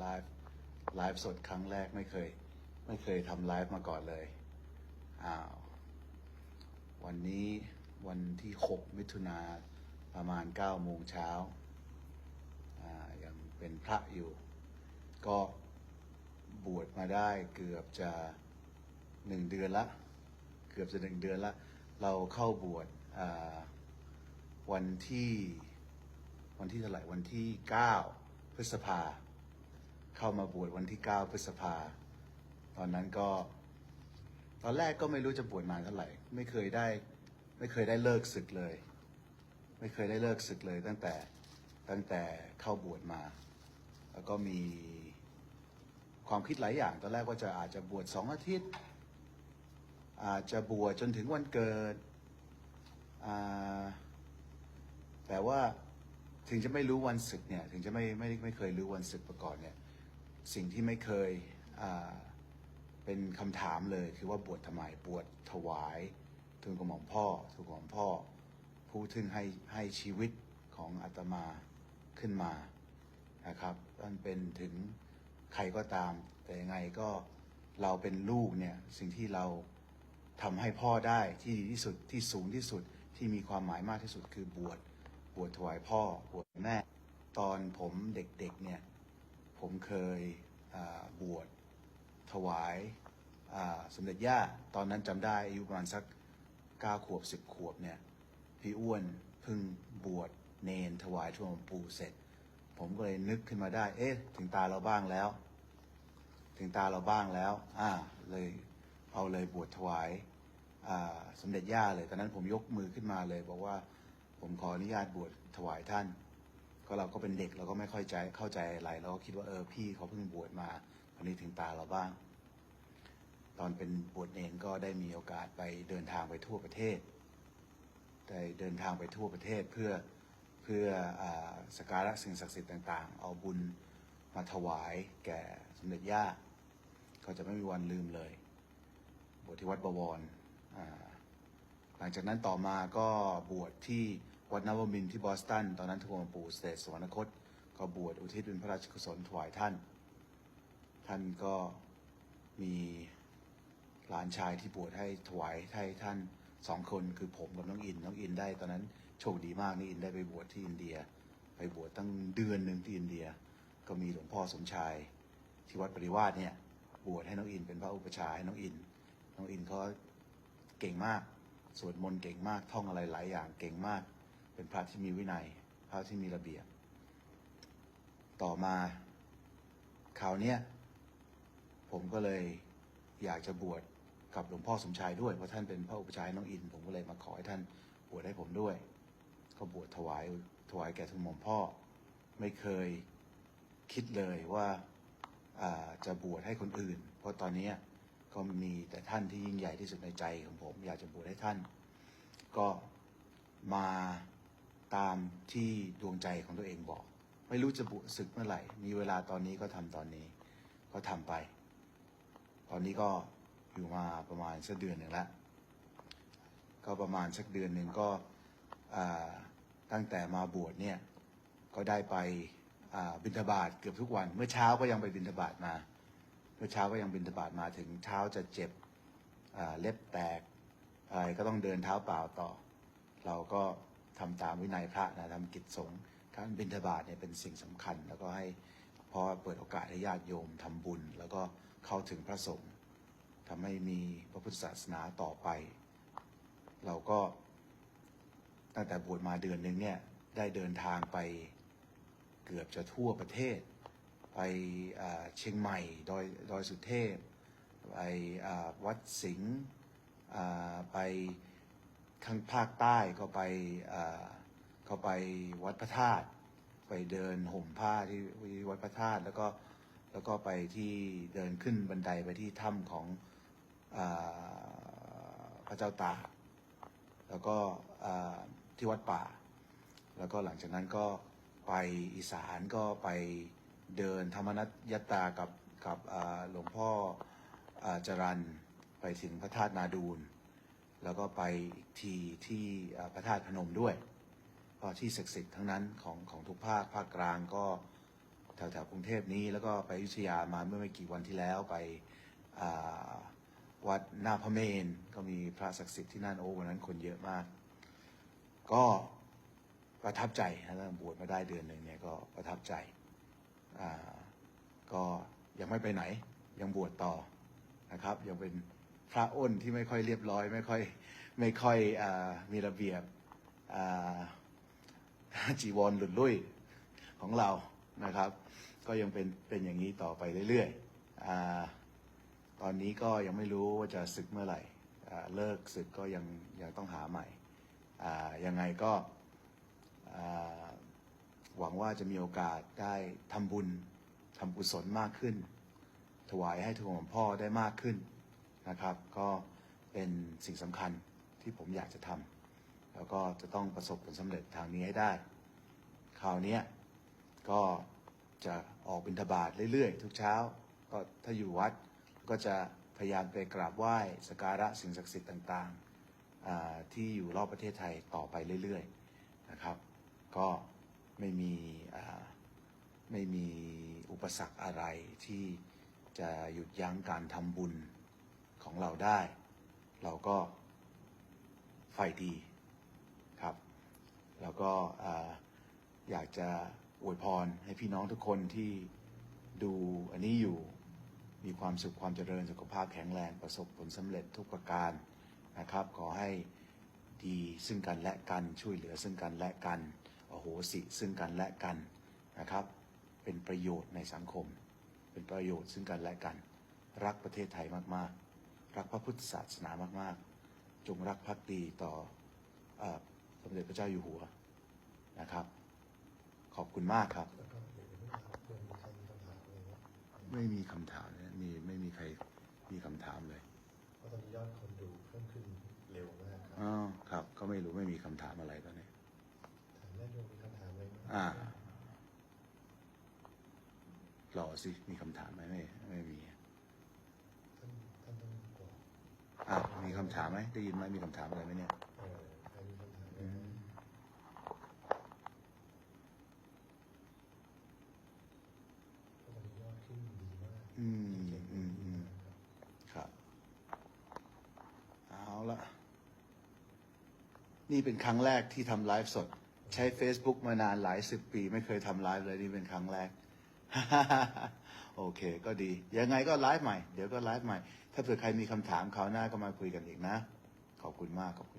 ไลฟ์ไลฟ์สดครั้งแรกไม่เคย ไม่เคยทำไลฟ์มาก่อนเลยอ้าววันนี้วันที่ 6 มิถุนาประมาณ 9 โมงเช้าอ่ายังเป็นพระอยู่ ก็บวชมาได้เกือบจะหนึ่งเดือนละ เกือบจะหนึ่งเดือนละ เราเข้าบวชอ่าวันที่วันที่เท่าไหร่วันที่ 9 พฤษภาคม เข้ามาบวชวันที่ 9 พฤษภา ตอนนั้นก็ ตอนแรกก็ไม่รู้จะบวชนานเท่าไหร่ ไม่เคยได้ ไม่เคยได้เลิกศึกเลย ไม่เคยได้เลิกศึกเลย ตั้งแต่ตั้งแต่เข้าบวชมา แล้วก็มีความคิดหลายอย่าง ตอนแรกว่าจะอาจจะบวชสองอาทิตย์ อาจจะบวชจนถึงวันเกิด แต่ว่าถึงจะไม่รู้วันศึกเนี่ย ถึงจะไม่ไม่ไม่เคยรู้วันศึกมาก่อนเนี่ย สิ่งที่ไม่เคยเป็นคำถามเลยคือว่าบวชทำไมบวชถวายทูลกระหม่อมพ่อทูลกระหม่อมพ่อ ผู้ทึ่งให้ให้ชีวิตของอาตมาขึ้นมานะครับมันเป็นถึงใครก็ตาม แต่ยังไงก็เราเป็นลูกเนี่ยสิ่งที่เราทำให้พ่อได้ที่ดีที่สุดที่สูงที่สุดที่มีความหมายมากที่สุดคือบวชบวชถวายพ่อบวชแม่ ตอนผมเด็กๆเนี่ย ผมเคยบวชถวายสมเด็จย่า ตอนนั้นจำได้อายุประมาณสักเก้าขวบสิบขวบเนี่ย พี่อ้วนเพิ่งบวชเนนถวายทวงปู่เสร็จ ผมก็เลยนึกขึ้นมาได้ เอ๊ะ ถึงตาเราบ้างแล้ว ถึงตาเราบ้างแล้ว อ่า เลยเอาเลยบวชถวายสมเด็จย่าเลย ตอนนั้นผมยกมือขึ้นมาเลย บอกว่าผมขออนุญาตบวชถวายท่าน ก็เราก็เป็นเด็กเราก็ไม่ค่อยใจเข้าใจอะไรเราก็คิดว่าเออพี่เขาเพิ่งบวชมาวันนี้ถึงตาเราบ้าง ตอนเป็นบวชเนนก็ได้มีโอกาสไปเดินทางไปทั่วประเทศได้เดินทางไปทั่วประเทศเพื่อเพื่ออสการะสิ่งศักดิ์สิทธิ์ต่างๆ เอาบุญมาถวายแก่สมเด็จย่าก็จะไม่มีวันลืมเลยบวชที่วัดบวรหลังจากนั้นต่อมาก็บวชที่ วัดนวมินทร์ที่บอสตัน ตอนนั้นทุกองปู่เสด็จสวรรคต ก็บวชอุทิศเป็นพระราชกุศลถวายท่าน ท่านก็มีหลานชายที่บวชให้ถวายให้ท่านสองคนคือผมกับน้องอิน น้องอินได้ตอนนั้นโชคดีมากนี่อินได้ไปบวชที่อินเดีย ไปบวชตั้งเดือนหนึ่งที่อินเดีย ก็มีหลวงพ่อสมชาย ที่วัดปริวาสเนี่ยบวชให้น้องอินเป็นพระอุปชฌาย์ให้น้องอิน น้องอินเขาเก่งมาก สวดมนต์เก่งมาก ท่องอะไรหลายอย่างเก่งมาก เป็นพระที่มีวินัย พระที่มีระเบียบ ต่อมาคราวเนี้ยผมก็เลยอยากจะบวชกับหลวงพ่อสมชายด้วยเพราะท่านเป็นพระอุปชฌาย์ให้น้องอิน ผมก็เลยมาขอให้ท่านบวชให้ผมด้วย ก็บวชถวายถวายแก่ทุนหม่อมพ่อ ไม่เคยคิดเลยว่าาจะบวชให้คนอื่น เพราะตอนนี้ก็มีแต่ท่านที่ยิ่งใหญ่ที่สุดในใจของผม อยากจะบวชให้ท่าน ก็มา ตามที่ดวงใจของตัวเองบอก ไม่รู้จะบวชศึกเมื่อไหร่ มีเวลาตอนนี้ก็ทำตอนนี้ ก็ทำไป ตอนนี้ก็อยู่มาประมาณสักเดือนหนึ่งแล้วก็ประมาณสักเดือนหนึ่งก็ตั้งแต่มาบวชเนี่ยก็ได้ไปบิณฑบาตเกือบทุกวัน เมื่อเช้าก็ยังไปบิณฑบาตมา เมื่อเช้าก็ยังบิณฑบาตมาถึงเท้าจะเจ็บเล็บแตกอะไรก็ต้องเดินเท้าเปล่าต่อ เราก็ ทำตามวินัยพระนะทำกิจสงฆ์การบิณฑบาตเนี่ยเป็นสิ่งสำคัญ แล้วก็ให้เพราะเปิดโอกาสให้ญาติโยมทำบุญ แล้วก็เข้าถึงพระสงฆ์ทำให้มีพระพุทธศาสนาต่อไป เราก็ตั้งแต่บวชมาเดือนหนึ่งเนี่ยได้เดินทางไปเกือบจะทั่วประเทศ ไปเชียงใหม่ดอยดอยสุเทพ ไปวัดสิงห์ไป ข้างภาคใต้ก็ไปอ่าก็ไปวัดพระธาตุไปเดินห่มผ้าที่วัดพระธาตุแล้วก็แล้วก็ไปที่เดินขึ้นบันไดไปที่ถ้ำของอพระเจ้าตากแล้วก็ที่วัดป่า แล้วก็หลังจากนั้นก็ไปอีสานก็ไปเดินธรรมนัตยตากับกับหลวงพ่ออาจรันไปถึงพระธาตุนาดูล แล้วก็ไปอีกทีที่พระธาตุพนมด้วยก็ที่ศักดิ์สิทธิ์ทั้งนั้นของของทุกภาคภาคกลางก็แถวแถวกรุงเทพนี้ แล้วก็ไปอยุธยามาเมื่อไม่กี่วันที่แล้วไปวัดหน้าพระเมน ก็มีพระศักดิ์สิทธิ์ที่นั่นโอ้วันนั้นคนเยอะมาก ก็ประทับใจนะบวชมาได้เดือนหนึ่งเนี่ยก็ประทับใจก็ยังไม่ไปไหนยังบวชต่อนะครับยังเป็น พระอ้นที่ไม่ค่อยเรียบร้อย ไม่ค่อยไม่ค่อยอมีระเบียบจีวรหลุดลุ่ยของเรานะครับ ก็ยังเป็นเป็นอย่างนี้ต่อไปเรื่อยๆอตอนนี้ก็ยังไม่รู้ว่าจะศึกเมื่อไหร่เลิกศึกก็ยังยังต้องหาใหม่ยังไงก็หวังว่าจะมีโอกาสได้ทำบุญทำกุศลมากขึ้น ถวายให้ทุกของพ่อได้มากขึ้น นะครับ ก็เป็นสิ่งสำคัญที่ผมอยากจะทำแล้วก็จะต้องประสบผลสำเร็จทางนี้ให้ได้คราวนี้ก็จะออกบิณฑบาตเรื่อยๆ ทุกเช้า ก็ถ้าอยู่วัดก็จะพยายามไปกราบไหว้สกการะสิ่งศักดิ์สิทธิ์ต่างๆที่อยู่รอบประเทศไทยต่อไปเรื่อยๆนะครับ ก็ไม่มีไม่มีอุปสรรคอะไรที่จะหยุดยั้งการทำบุญ ของเราได้ เราก็ไฟดีครับ แล้วก็อยากจะอวยพรให้พี่น้องทุกคนที่ดูอันนี้อยู่มีความสุขความเจริญสุขภาพแข็งแรงประสบผลสำเร็จทุกประการนะครับ ขอให้ดีซึ่งกันและกันช่วยเหลือซึ่งกันและกันโอโหสิซึ่งกันและกันนะครับ เป็นประโยชน์ในสังคม เป็นประโยชน์ซึ่งกันและกัน รักประเทศไทยมาก ๆ รักพระพุทธศาสนามาก ๆ จงรักภักดีต่อเอ่อสมเด็จพระเจ้าอยู่หัวนะครับ ขอบคุณมากครับแล้วก็เดี๋ยวไม่ถามเพื่อนมีใครมีคำถามอะไรไหมไม่มีคำถามนะมีไม่มีใครมีคำถามเลยเพราะตอนนี้ยอดคนดูเพิ่มขึ้นเร็วมากครับอ๋อครับ ก็ไม่รู้ไม่มีคำถามอะไรตอนนี้ถามแม่ดูมีคำถามอะไรไหมอ่ารอสิ มีคำถามไหมไม่ ไม่มี อะมีคำถามไหมได้ยินไหมมีคำถามอะไรไหมเนี่ยเออใครมีคำถามไหมเพราะตอนนี้ยอดขึ้นดีมากอืมเก่งอืมดีอืมมากครับครับ เอาละนี่เป็นครั้งแรกที่ทำไลฟ์สด ใช้ Facebook มานานหลายสิบปี ไม่เคยทำไลฟ์เลยนี่เป็นครั้งแรก โอเค ก็ดี ยังไงก็ไลฟ์ใหม่ เดี๋ยวก็ไลฟ์ใหม่ ถ้าเผื่อใครมีคำถามคราวหน้าก็มาคุยกันอีกนะ ขอบคุณมาก ขอบคุณ